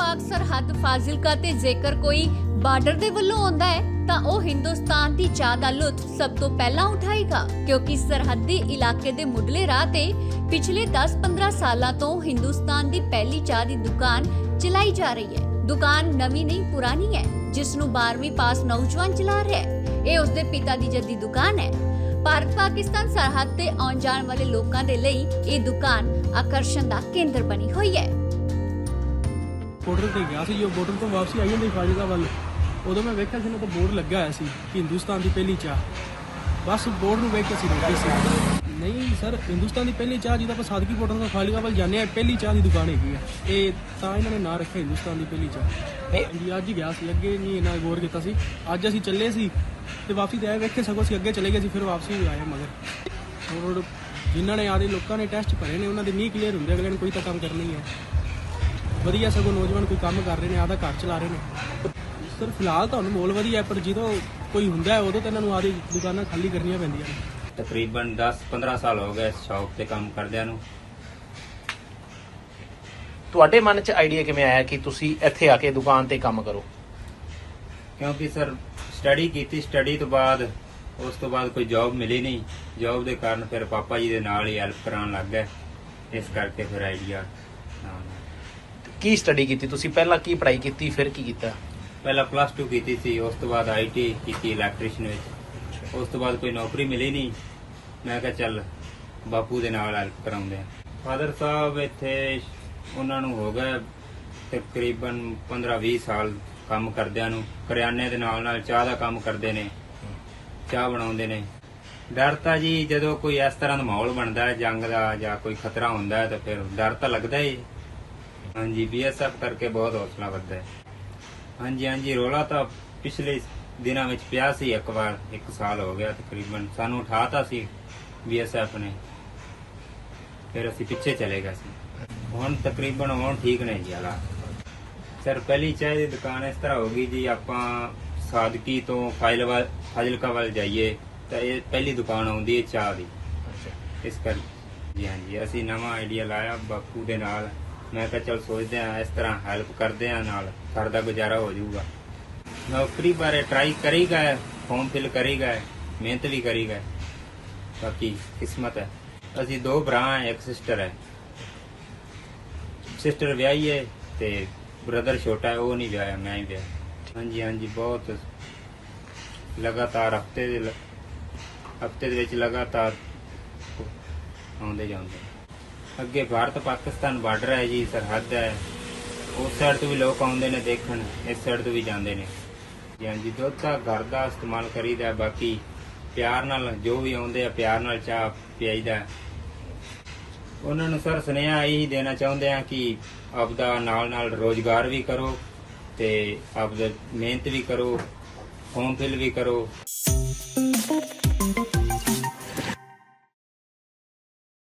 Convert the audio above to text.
ਪਾਕ ਸਰਹੱਦ ਫਾਜ਼ਿਲਕਾ ਤੇ ਜੇਕਰ ਕੋਈ ਬਾਰਡਰ ਦੇ ਵੱਲੋਂ ਆਉਂਦਾ ਹੈ, ਤਾਂ ਉਹ ਹਿੰਦੁਸਤਾਨ ਦੀ ਚਾਹ ਦਾ ਲੁਤਫ ਸਭ ਤੋਂ ਪਹਿਲਾਂ ਉਠਾਏਗਾ, ਕਿਉਂਕਿ ਸਰਹੱਦੀ ਇਲਾਕੇ ਦੇ ਮੁੱਢਲੇ ਰਾਹ ਤੇ ਪਿਛਲੇ 10-15 ਸਾਲਾਂ ਤੋਂ ਹਿੰਦੁਸਤਾਨ ਦੀ ਪਹਿਲੀ ਚਾਹ ਦੀ ਦੁਕਾਨ ਚਲਾਈ ਜਾ ਰਹੀ ਹੈ। ਦੁਕਾਨ ਨਵੀਂ ਨਹੀਂ, ਪੁਰਾਣੀ ਹੈ ਜਿਸ ਨੂੰ 12ਵੀਂ ਪਾਸ ਨੌਜਵਾਨ ਚਲਾ ਰਿਹਾ ਹੈ। ਇਹ ਉਸਦੇ ਪਿਤਾ ਦੀ ਜੱਦੀ ਦੁਕਾਨ ਹੈ। ਭਾਰਤ ਪਾਕਿਸਤਾਨ ਸਰਹੱਦ ਤੇ ਆਉਣ ਜਾਣ ਵਾਲੇ ਲੋਕਾਂ ਦੇ ਲਈ ਇਹ ਦੁਕਾਨ ਆਕਰਸ਼ਣ ਦਾ ਕੇਂਦਰ ਬਣੀ ਹੋਈ ਹੈ। ਬਾਰਡਰ ਤੇ ਗਿਆ ਸੀ ਜੋ ਬਾਰਡਰ ਤੋਂ ਵਾਪਸੀ ਆਈ ਜਾਂਦੀ ਫਾਜ਼ਿਲਕਾ ਵੱਲ। ਉਦੋਂ ਮੈਂ ਵੇਖਿਆ ਸੀ ਨਾ ਤਾਂ ਬੋਰਡ ਲੱਗਾ ਹੋਇਆ ਸੀ ਕਿ ਹਿੰਦੁਸਤਾਨ ਦੀ ਪਹਿਲੀ ਚਾਹ। ਬਸ ਬੋਰਡ ਨੂੰ ਵੇਖ ਕੇ ਸੀ ਰੁਕੀ ਸੀ। ਨਹੀਂ ਸਰ ਹਿੰਦੁਸਤਾਨ ਦੀ ਪਹਿਲੀ ਚਾਹ ਜਿਹਦਾ ਆਪਾਂ ਸਾਦਕੀ ਬਾਰਡਰ ਤੋਂ ਫਾਜ਼ਿਲਕਾ ਵੱਲ ਜਾਂਦੇ ਆ ਪਹਿਲੀ ਚਾਹ ਦੀ ਦੁਕਾਨ ਹੈਗੀ ਆ। ਇਹ ਤਾਂ ਇਹਨਾਂ ਨੇ ਨਾਂ ਰੱਖਿਆ ਹਿੰਦੁਸਤਾਨ ਦੀ ਪਹਿਲੀ ਚਾਹ। ਹਾਂਜੀ ਅੱਜ ਹੀ ਗਿਆ ਸੀ ਅੱਗੇ ਨਹੀਂ ਇਹਨਾਂ ਗੌਰ ਕੀਤਾ ਸੀ। ਅੱਜ ਅਸੀਂ ਚੱਲੇ ਸੀ ਤੇ ਵਾਪਸੀ ਤੇ ਆਏ ਵੇਖੇ ਸਗੋਂ ਅਸੀਂ ਅੱਗੇ ਚਲੇ ਗਏ ਸੀ ਫਿਰ ਵਾਪਸੀ ਵੀ ਆਏ ਮਗਰ। ਹੋਰ ਜਿਨ੍ਹਾਂ ਨੇ ਆਦੇ ਲੋਕਾਂ ਨੇ ਟੈਸਟ ਭਰੇ ਨੇ ਉਹਨਾਂ ਦੇ ਨਹੀਂ ਕਲੀਅਰ ਹੁੰਦੇ ਅਗਲੇ ਨੇ ਕੋਈ ਤਾਂ ਕੰਮ ਕਰਨਾ ਹੈ। ਵਧੀਆ ਸਗੋਂ ਨੌਜਵਾਨ ਕੋਈ ਕੰਮ ਕਰ ਰਹੇ ਨੇ ਆਦਾ ਘਰ ਚਲਾ ਰਹੇ ਨੇ। ਸਰ ਫਿਲਹਾਲ ਤਾਂ ਹੁਣ ਮਾਹੌਲ ਵਧੀਆ ਪਰ ਜਦੋਂ ਕੋਈ ਹੁੰਦਾ ਹੈ ਉਦੋਂ ਤਾਂ ਇਹਨਾਂ ਨੂੰ ਆਦੀ ਦੁਕਾਨਾਂ ਖਾਲੀ ਕਰਨੀਆਂ ਪੈਂਦੀਆਂ ਨੇ। ਤਕਰੀਬਨ 10-15 ਸਾਲ ਹੋ ਗਏ ਇਸ ਸ਼ੌਪ ਤੇ ਕੰਮ ਕਰਦਿਆਂ ਨੂੰ। ਤੁਹਾਡੇ ਮਨ 'ਚ ਆਈਡੀਆ ਕਿਵੇਂ ਆਇਆ ਕਿ ਤੁਸੀਂ ਇੱਥੇ ਆ ਕੇ ਦੁਕਾਨ ਤੇ ਕੰਮ ਕਰੋ? ਕਿਉਂਕਿ ਸਰ ਸਟੱਡੀ ਕੀਤੀ ਸਟੱਡੀ ਤੋਂ ਬਾਅਦ ਉਸ ਤੋਂ ਬਾਅਦ ਕੋਈ ਜੌਬ ਮਿਲੀ ਨਹੀਂ। ਜੌਬ ਦੇ ਕਾਰਨ ਫਿਰ ਪਾਪਾ ਜੀ ਦੇ ਨਾਲ ਹੀ ਹੈਲਪ ਕਰਾਉਣ ਲੱਗ ਗਏ। ਇਸ ਕਰਕੇ ਫਿਰ ਆਈਡੀਆ ਕੀ ਸਟੱਡੀ ਕੀਤੀ? ਤੁਸੀਂ ਪਹਿਲਾਂ ਕੀ ਪੜ੍ਹਾਈ ਕੀਤੀ ਫਿਰ ਕੀ ਕੀਤਾ? ਪਹਿਲਾਂ ਪਲੱਸ 2 ਕੀਤੀ ਸੀ ਉਸ ਤੋਂ ਬਾਅਦ ਆਈਟੀ ਕੀਤੀ ਇਲੈਕਟ੍ਰੀਸ਼ੀਅਨ ਵਿੱਚ। ਉਸ ਤੋਂ ਬਾਅਦ ਕੋਈ ਨੌਕਰੀ ਮਿਲੀ ਨਹੀਂ। ਮੈਂ ਕਿਹਾ ਚੱਲ ਬਾਪੂ ਦੇ ਨਾਲ ਹੈਲਪ ਕਰਾਉਂਦੇ ਆ ਫਾਦਰ ਸਾਹਿਬ ਇੱਥੇ ਉਹਨਾਂ ਨੂੰ ਹੋ ਗਏ ਤਕਰੀਬਨ 15-20 ਸਾਲ ਕੰਮ ਕਰਦਿਆਂ ਨੂੰ। ਕਰਿਆਨੇ ਦੇ ਨਾਲ ਨਾਲ ਚਾਹ ਦਾ ਕੰਮ ਕਰਦੇ ਨੇ ਚਾਹ ਬਣਾਉਂਦੇ ਨੇ। ਡਰ ਤਾਂ ਜੀ ਜਦੋਂ ਕੋਈ ਇਸ ਤਰ੍ਹਾਂ ਦਾ ਮਾਹੌਲ ਬਣਦਾ ਹੈ ਜੰਗ ਦਾ ਜਾਂ ਕੋਈ ਖਤਰਾ ਹੁੰਦਾ ਹੈ ਤਾਂ ਫਿਰ ਡਰ ਤਾਂ ਲੱਗਦਾ ਹੀ। ਹਾਂਜੀ ਬੀਐਸਐਫ ਕਰਕੇ ਬਹੁਤ ਹੌਸਲਾ ਵੱਧਦਾ ਹੈ। ਹਾਂਜੀ ਹਾਂਜੀ ਰੋਲਾ ਤਾਂ ਪਿਛਲੇ ਦਿਨਾਂ ਵਿੱਚ ਪਿਆ ਸੀ ਇੱਕ ਵਾਰ ਇੱਕ ਸਾਲ ਹੋ ਗਿਆ ਤਕਰੀਬਨ। ਸਾਨੂੰ ਉਠਾਤਾ ਸੀ ਬੀਐਸਐਫ ਨੇ। ਫਿਰ ਅਸੀਂ ਪਿੱਛੇ ਚਲੇ ਗਏ ਸੀ। ਹੁਣ ਤਕਰੀਬਨ ਹੁਣ ਠੀਕ ਨੇ ਜੀ ਹਾਲਾਤ। ਸਰ ਪਹਿਲੀ ਚਾਹ ਦੀ ਦੁਕਾਨ ਇਸ ਤਰ੍ਹਾਂ ਹੋਗੀ ਜੀ ਆਪਾਂ ਸਾਦਕੀ ਤੋਂ ਫਾਜ਼ਿਲ ਵੱਲ ਫਾਜ਼ਿਲਕਾ ਵੱਲ ਜਾਈਏ ਤਾਂ ਇਹ ਪਹਿਲੀ ਦੁਕਾਨ ਆਉਂਦੀ ਹੈ ਚਾਹ ਦੀ। ਇਸ ਕਰ ਜੀ ਹਾਂਜੀ ਅਸੀਂ ਨਵਾਂ ਆਈਡੀਆ ਲਾਇਆ ਬਾਪੂ ਦੇ ਨਾਲ। ਮੈਂ ਕਿਹਾ ਚਲ ਸੋਚਦੇ ਆ ਇਸ ਤਰ੍ਹਾਂ ਹੈਲਪ ਕਰਦੇ ਆ ਨਾਲ, ਸਾਡਾ ਗੁਜ਼ਾਰਾ ਹੋ ਜਾਊਗਾ। ਨੌਕਰੀ ਬਾਰੇ ਟਰਾਈ ਕਰੀ ਗਏ ਫਾਰਮ ਫਿਲ ਕਰੀ ਮਿਹਨਤ ਵੀ ਕਰੀ ਬਾਕੀ ਕਿਸਮਤ ਹੈ। ਅਸੀਂ ਦੋ ਭਰਾ ਹਾਂ, ਇੱਕ ਸਿਸਟਰ ਹੈ। ਸਿਸਟਰ ਵਿਆਹੀ ਹੈ ਤੇ ਬ੍ਰਦਰ ਛੋਟਾ ਹੈ, ਉਹ ਨਹੀਂ ਵਿਆਹਿਆ, ਮੈਂ ਹੀ ਵਿਆਹਿਆ। ਹਾਂਜੀ ਹਾਂਜੀ, ਬਹੁਤ ਲਗਾਤਾਰ ਹਫ਼ਤੇ ਦੇ ਲ- ਹਫ਼ਤੇ ਦੇ ਵਿੱਚ ਲਗਾਤਾਰ ਆਉਂਦੇ ਜਾਂਦੇ। ਅੱਗੇ ਭਾਰਤ ਪਾਕਿਸਤਾਨ ਬਾਰਡਰ ਹੈ ਜੀ, ਸਰਹੱਦ ਹੈ। ਉਸ ਸਾਈਡ ਤੋਂ ਵੀ ਲੋਕ ਆਉਂਦੇ ਨੇ ਦੇਖਣ, ਇਸ ਸਾਈਡ ਤੋਂ ਵੀ ਜਾਂਦੇ ਨੇ। ਜੀ ਹਾਂਜੀ, ਦੁੱਧ ਤਾਂ ਘਰ ਦਾ ਇਸਤੇਮਾਲ ਕਰੀਦਾ ਬਾਕੀ ਪਿਆਰ ਨਾਲ ਜੋ ਵੀ ਆਉਂਦੇ ਆ, ਪਿਆਰ ਨਾਲ ਚਾਹ ਪਿਆਈਦਾ ਉਹਨਾਂ ਨੂੰ ਸਰ ਸੁਨੇਹਾ ਇਹੀ ਦੇਣਾ ਚਾਹੁੰਦੇ ਆ ਕਿ ਆਪਦਾ ਨਾਲ ਨਾਲ ਰੋਜ਼ਗਾਰ ਵੀ ਕਰੋ ਤੇ ਆਪਦਾ ਮਿਹਨਤ ਵੀ ਕਰੋ ਹੋਮ ਫਿਲ ਵੀ ਕਰੋ।